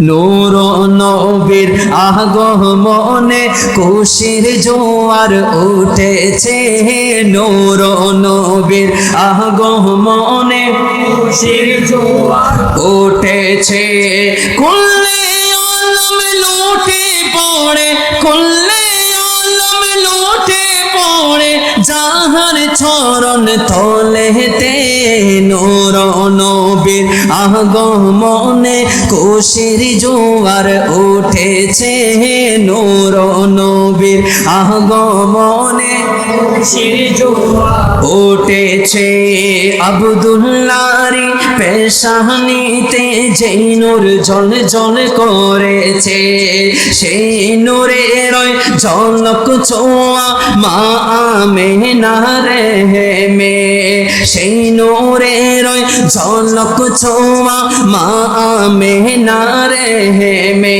নূর নবীর আগমনে খুশির জোয়ার উঠেছে। নূর নবীর আগমনে খুশির জোয়ার উঠেছে। কুল্লে আলম লুটে পড়ে কুল্লে আলম লুটে পড়ে যাহার চরণ তলেতে আগমনে খুশির জোয়ার উঠেছে নূর নবীর। আগমনে খুশির জোয়ার উঠেছে। আবদুল্লারি পেশানিতে যেই নূর জল জল করেছে, সেই নূরের ঝলক ছোঁয়া মা আমেনারে মে সেই নূরের ঝলক ছোঁয়া মা আমেনারে মে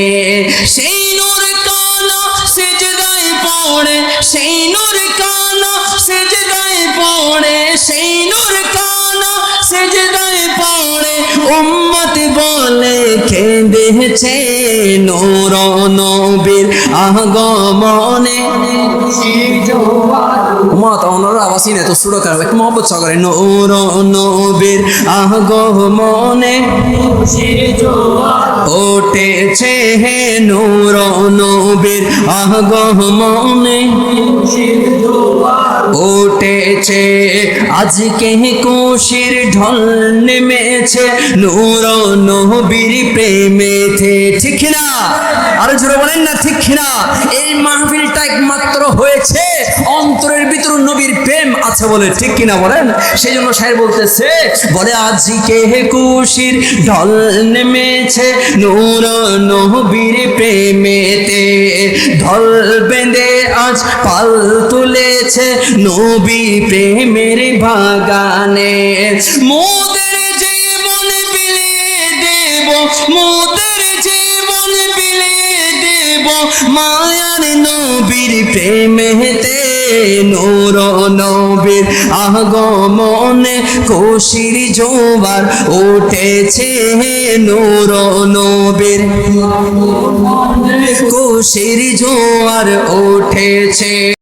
সেই নূর কানা সেজদায় পড়ে, সেই নূর কানা সেজদায় পড়ে, সেই নূর কানা সেজদায় পড়ে। উম্মত বলে কেঁদেছে নূর নবীর আগমনে। উম্মত অনর আওয়াজই নেই তো সুরো কার এক মহব্বত সহকারে। নূর নবীর আগমনে ওটেছে হে নূর নবীর আগমনে। উঠেছে। আজকে কোশির ঢল নেমেছে, নূর নবীর প্রেমেতে। ঠিক না আরও জোরে বলেন না, ঠিক না এই মাহফিলটা একমাত্র হয়েছে, অন্তরের ভিতর নবীর প্রেম আছে বলে। ঠিক কিনা বলেন? সেই জন্য সাহেব বলতেছে, বলে, আজকে কুশির ঢল নেমেছে, নূর নবীর প্রেমেতে। ঢল বেঁধে আজ পাল তুলেছে নবী প্রেমের বাগানে মোদের জীবন বিলিয়ে দেব, মোদের জীবন বিলিয়ে দেব। মায়ার নবীর প্রেমেতে নূর নবীর আগমনে খুশির জোবার উঠেছে নূর নবীর। খুশির জোয়ার উঠেছে